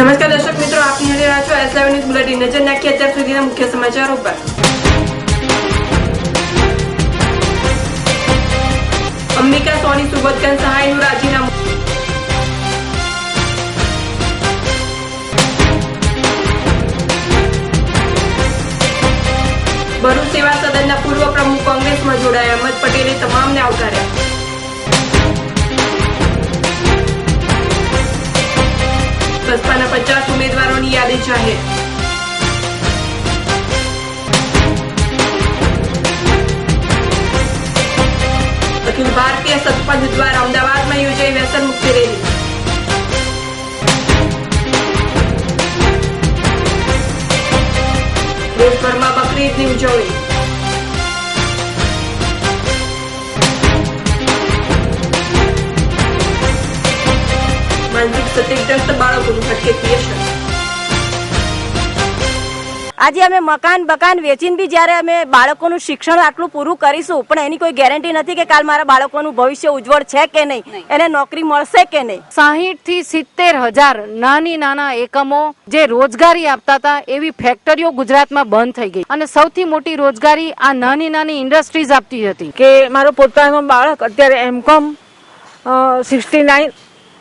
નમસ્કાર દર્શક મિત્રો, આપ નિહાળી રહ્યા છો એસ ન્યૂઝ બુલેટિન નજર નાખીએ અત્યાર સુધીના મુખ્ય સમાચારો પર. અંબિકા સોની સુબોધકાન સહાયનું રાજીનામું. ભરૂચ સેવા સદનના પૂર્વ પ્રમુખ કોંગ્રેસમાં જોડાયા. અહમદ પટેલે તમામને આવકાર્યા. બસપાના પચાસ ઉમેદવારોની યાદી જાહેર. અખિલ ભારતીય સતપંચ દ્વારા અમદાવાદમાં યોજાઈ વ્યસન મુક્તિ રેલી. દેશભરમાં બકરી ઉજવણી. આજે અમે મકાન બકાન વેચીને બી જ્યારે અમે બાળકોનું શિક્ષણ આટલું પૂરું કરીશું પણ એની કોઈ ગેરંટી નથી કે કાલ મારા બાળકોનું ભવિષ્ય ઉજ્જવળ છે કે નહીં? એને નોકરી મળશે કે નહીં? સાહીઠથી સિત્તેર હજાર નાની નાના એકમો જે રોજગારી આપતા હતા એવી ફેક્ટરીઓ ગુજરાતમાં બંધ થઈ ગઈ. અને સૌથી મોટી રોજગારી આ નાની નાની ઇન્ડસ્ટ્રીઝ આપતી હતી. કે મારો પોતાનો બાળક અત્યારે એમ કોમ સિક્સટી નાઇન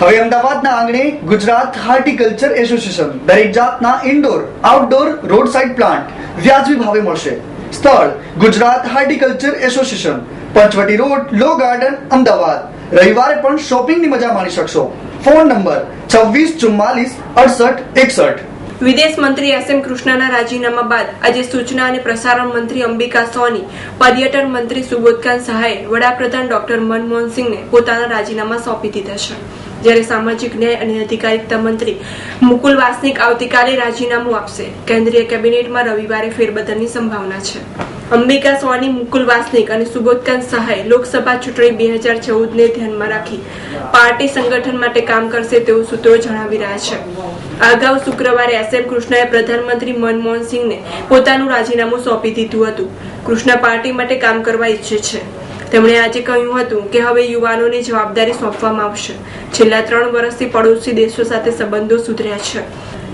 હવે અમદાવાદના આંગણે ગુજરાત હાર્ટિકલ્ચર એસોસિએશન, દરેક જાતના indoor outdoor road side plant વ્યાજબી ભાવે મળશે. સ્થળ, Gujarat horticulture association, Panchavati road law garden Ahmedabad. રવિવારે પણ શોપિંગની મજા માણી શકશો. ફોન નંબર છવ્વીસ ચુમ્માલીસ અડસઠ એકસઠ. વિદેશ મંત્રી એસ એમ કૃષ્ણના રાજીનામા બાદ આજે સૂચના અને પ્રસારણ મંત્રી અંબિકા સોની, પર્યટન મંત્રી સુબોધકાંત સહાયે, વડાપ્રધાન ડોક્ટર મનમોહન સિંહને પોતાના રાજીનામા સોંપી દીધા છે. જ્યારે સામાજિક ન્યાય અને અધિકારિતા મંત્રી મુકુલ વાસનિક આવતીકાલે રાજીનામું આપશે. કેન્દ્રીય કેબિનેટમાં રવિવારે ફેરબદલની સંભાવના છે. અંબિકા સોની, મુકુલ વાસનિક અને સુબોધકાંત સહાય લોકસભા ચૂંટણી બે હજાર ચૌદને ધ્યાનમાં રાખી પાર્ટી સંગઠન માટે કામ કરશે તેવું સૂત્રો જણાવી રહ્યા છે. અગાઉ શુક્રવારે એસ એમ કૃષ્ણએ પ્રધાનમંત્રી મનમોહન સિંહને પોતાનું રાજીનામું સોંપી દીધું હતું. કૃષ્ણ પાર્ટી માટે કામ કરવા ઈચ્છે છે. તેમણે આજે કહ્યું હતું કે હવે યુવાનોને જવાબદારી સોંપવામાં આવશે. છેલ્લા ત્રણ વર્ષથી પડોશી દેશો સાથે સંબંધો સુધર્યા છે.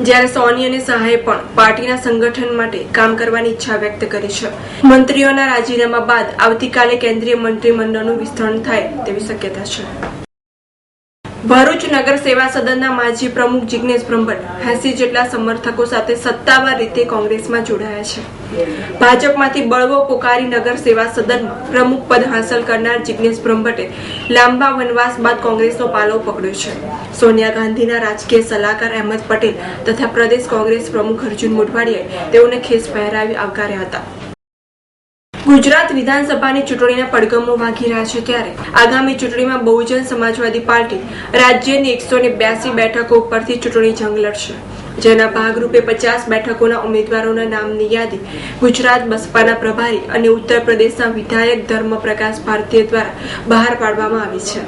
જ્યારે સોની અને સહાયે પણ પાર્ટીના સંગઠન માટે કામ કરવાની ઈચ્છા વ્યક્ત કરી છે. મંત્રીઓના રાજીનામા બાદ આવતીકાલે કેન્દ્રીય મંત્રીમંડળનું વિસ્તરણ થાય તેવી શક્યતા છે. ભરૂચ નગર સેવા સદનના માજી પ્રમુખ જિજ્ઞેશ બ્રહ્મભટ્ટ એસી જેટલા સમર્થકો સાથે સત્તાવાર રીતે કોંગ્રેસમાં જોડાયા છે. ભાજપમાંથી બળવો પોકારી નગર સેવા સદનમાં પ્રમુખ પદ હાંસલ કરનાર જિજ્ઞેશ બ્રહ્મભટ્ટે લાંબા વનવાસ બાદ કોંગ્રેસનો પાલો પકડ્યો છે. સોનિયા ગાંધીના રાજકીય સલાહકાર અહેમદ પટેલ તથા પ્રદેશ કોંગ્રેસ પ્રમુખ અર્જુન મોઢવાડિયાએ તેઓને ખેસ પહેરાવી આવકાર્યા હતા. ગુજરાત વિધાનસભાની ચૂંટણીના પડઘમો વાગી રહ્યા છે ત્યારે આગામી ચૂંટણીમાં બહુજન સમાજવાદી પાર્ટી રાજ્યની એકસો ને બ્યાસી બેઠકો ઉપરથી ચૂંટણી જંગ લડશે. જેના ભાગરૂપે પચાસ બેઠકોના ઉમેદવારોના નામની યાદી ગુજરાત બસપાના પ્રભારી અને ઉત્તર પ્રદેશના વિધાયક ધર્મપ્રકાશ ભારતીય દ્વારા બહાર પાડવામાં આવી છે.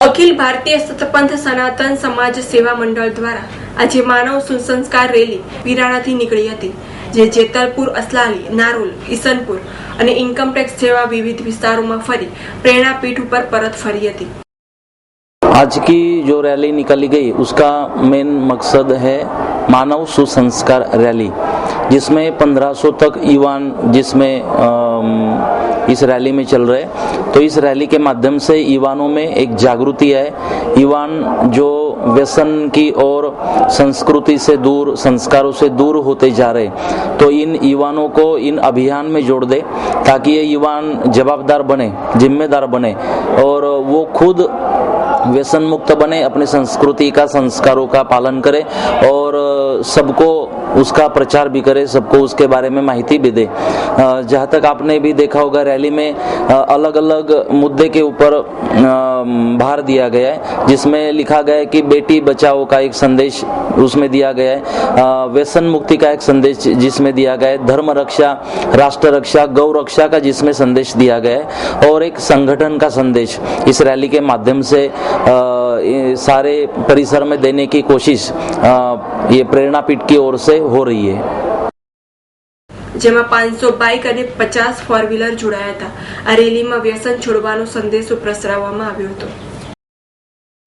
અખિલ ભારતીય સતપંથ સનાતન સમાજ સેવા મંડળ દ્વારા આજે માનવ સુસંસ્કાર રેલી વિરાણાથી નીકળી હતી. જે જેતલપુર અસલાલી નારોલ ઈસનપુર અને ઇન્કમટેક્સ જેવા વિવિધ વિસ્તારોમાં ફરી પ્રેરણાપીઠ ઉપર પરત ફરી હતી आज की जो रैली निकाली गई उसका मेन मकसद है मानव सुसंस्कार रैली जिसमें 1500 तक युवान जिसमें अम, इस रैली में चल रहे तो इस रैली के माध्यम से युवानों में एक जागृति है युवान जो व्यसन की और संस्कृति से दूर, संस्कारों से दूर होते जा रहे। तो इन युवाओं को इन अभियान में जोड़ दे, ताकि ये युवान जवाबदार बने, जिम्मेदार बने, और वो खुद व्यसन मुक्त बने, अपने संस्कृति का, संस्कारों का पालन करें, और सबको उसका प्रचार भी करे, सबको उसके बारे में माहिती भी दे। जहाँ तक आपने भी देखा होगा, रैली में अलग अलग मुद्दे के ऊपर भार दिया गया है, जिसमें लिखा गया है कि बेटी बचाओ का एक संदेश उसमें दिया गया है। व्यसन मुक्ति का एक संदेश जिसमें दिया गया है। धर्म रक्षा, राष्ट्र रक्षा, गौ रक्षा का जिसमें संदेश दिया गया है, और एक संगठन का संदेश इस रैली के माध्यम से ये सारे परिसर में देने की कोशिश ये प्रेरणा पीठ की ओर से हो रही है જેમાં પાંચસો બાઇક અને પચાસ ફોર વ્હીલર જોડાયા હતા આ રેલીમાં વ્યસન છોડવાનો સંદેશો પ્રસરાવવામાં આવ્યો હતો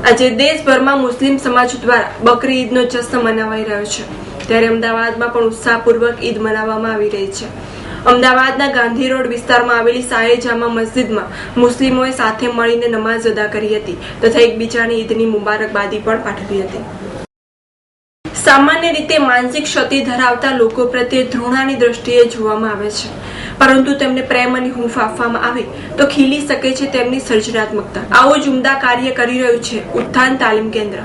આજે દેશભરમાં મુસ્લિમ સમાજ દ્વારા બકરી ઈદનો જશ્ન મનાવાઈ રહ્યો છે ત્યારે અમદાવાદમાં પણ ઉત્સાહપૂર્વક ઈદ મનાવવામાં આવી રહી છે અમદાવાદના ગાંધી રોડ વિસ્તારમાં આવેલી સાએ જામા મસ્જિદમાં મુસ્લિમોએ સાથે મળીને નમાઝ અદા કરી હતી તથા એકબીજાને ઈદની મુબારકબાદી પણ પાઠવી હતી સામાન્ય રીતે માનસિક ક્ષતિ ધરાવતા લોકો પ્રત્યે ધૃણાની દ્રષ્ટિએ જોવામાં આવે છે. પરંતુ તેમને પ્રેમ અને હૂંફ આપવામાં આવે તો ખીલી શકે છે તેમની સર્જનાત્મકતા. આવો જ ઉમદા કાર્ય કરી રહ્યું છે ઉત્થાન તાલીમ કેન્દ્ર.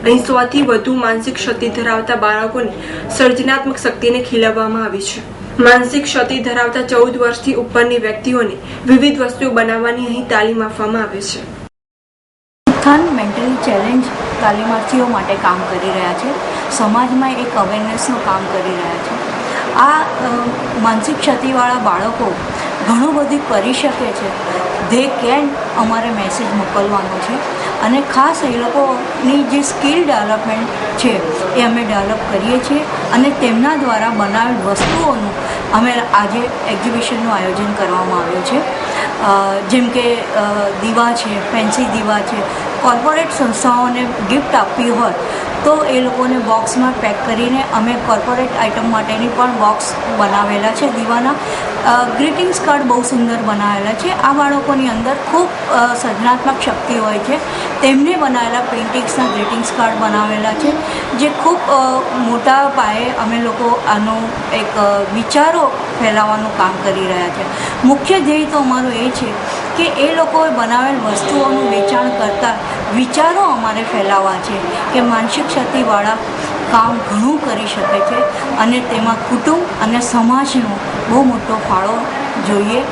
અહીં સોથી વધુ માનસિક ક્ષતિ ધરાવતા બાળકોની સર્જનાત્મક શક્તિને ખીલવવામાં આવી છે. માનસિક ક્ષતિ ધરાવતા ચૌદ વર્ષથી ઉપરની વ્યક્તિઓને વિવિધ વસ્તુઓ બનાવવાની અહીં તાલીમ આપવામાં આવે છે. ઉત્થાન મેન્ટલી ચેલેન્જ તાલીમાર્થીઓ માટે કામ કરી રહ્યા છે. સમાજમાં એક અવેરનેસનું કામ કરી રહ્યા છે. આ માનસિક ક્ષતિવાળા બાળકો ઘણું બધું કરી શકે છે. ધે કેન અમારે મેસેજ મોકલવાનો છે. અને ખાસ એ લોકોની જે સ્કિલ ડેવલપમેન્ટ છે એ અમે ડેવલપ કરીએ છીએ અને તેમના દ્વારા બનાવેલ વસ્તુઓનું અમે આજે એક્ઝિબિશનનું આયોજન કરવામાં આવ્યું છે. જેમ કે દીવા છે ફેન્સી દીવા છે. કોર્પોરેટ સંસ્થાઓને ગિફ્ટ આપવી હોય તો એ લોકોને બોક્સમાં પેક કરીને અમે કોર્પોરેટ આઇટમ માટેની પણ બોક્સ બનાવેલા છે, દીવાના. ગ્રીટિંગ્સ કાર્ડ બહુ સુંદર બનાવેલા છે. આ બાળકોની અંદર ખૂબ સર્જનાત્મક શક્તિ હોય છે. તેમને બનાવેલા પેઇન્ટિંગ્સના ગ્રીટિંગ્સ કાર્ડ બનાવેલા છે, જે ખૂબ મોટા પાયે અમે લોકો આનો એક વિચારો ફેલાવવાનું કામ કરી રહ્યા છે. મુખ્ય ધ્યેય તો અમારું એ છે કે એ લોકોએ બનાવેલ વસ્તુઓનું વેચાણ કરતાં વિચારો અમારે ફેલાવવા છે કે માનસિક ક્ષતિવાળા કામ ઘણું કરી શકે છે અને તેમાં કુટુંબ અને સમાજનો બહુ મોટો ફાળો જોઈએ.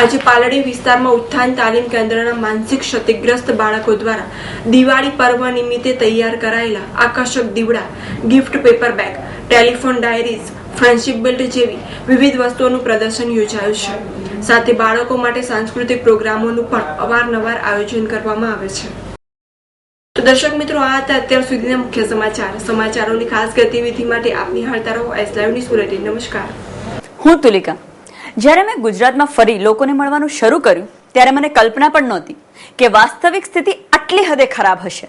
આજે પાલડી વિસ્તારમાં ઉત્થાન તાલીમ કેન્દ્રના માનસિક ક્ષતિગ્રસ્ત બાળકો દ્વારા દિવાળી પર્વ નિમિત્તે તૈયાર કરાયેલા આકર્ષક દીવડા, gift paper bag, telephone diaries, friendship belt જેવી વિવિધ વસ્તુઓનું પ્રદર્શન યોજાયું છે. સાથે બાળકો માટે સાંસ્કૃતિક પ્રોગ્રામોનું પણ અવારનવાર આયોજન કરવામાં આવે છે. તો દર્શક મિત્રો, આ હતા અત્યાર સુધીના મુખ્ય સમાચાર. સમાચારોની ખાસ ગતિવિધિ માટે આપની હાલતા રહો એસ લાઈવ ન્યૂઝ નમસ્કાર. હું તુલિકા. જ્યારે મેં ગુજરાતમાં ફરી લોકોને મળવાનું શરૂ કર્યું, ત્યારે મને કલ્પના પણ નહોતી કે વાસ્તવિક સ્થિતિ આટલી હદે ખરાબ હશે.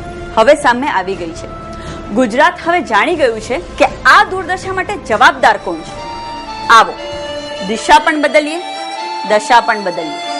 હવે સામે આવી ગઈ છે. ગુજરાત હવે જાણી ગયું છે કે આ દુર્દશા માટે જવાબદાર કોણ છે. આવો, દિશા પણ બદલીએ, દશા પણ બદલીએ.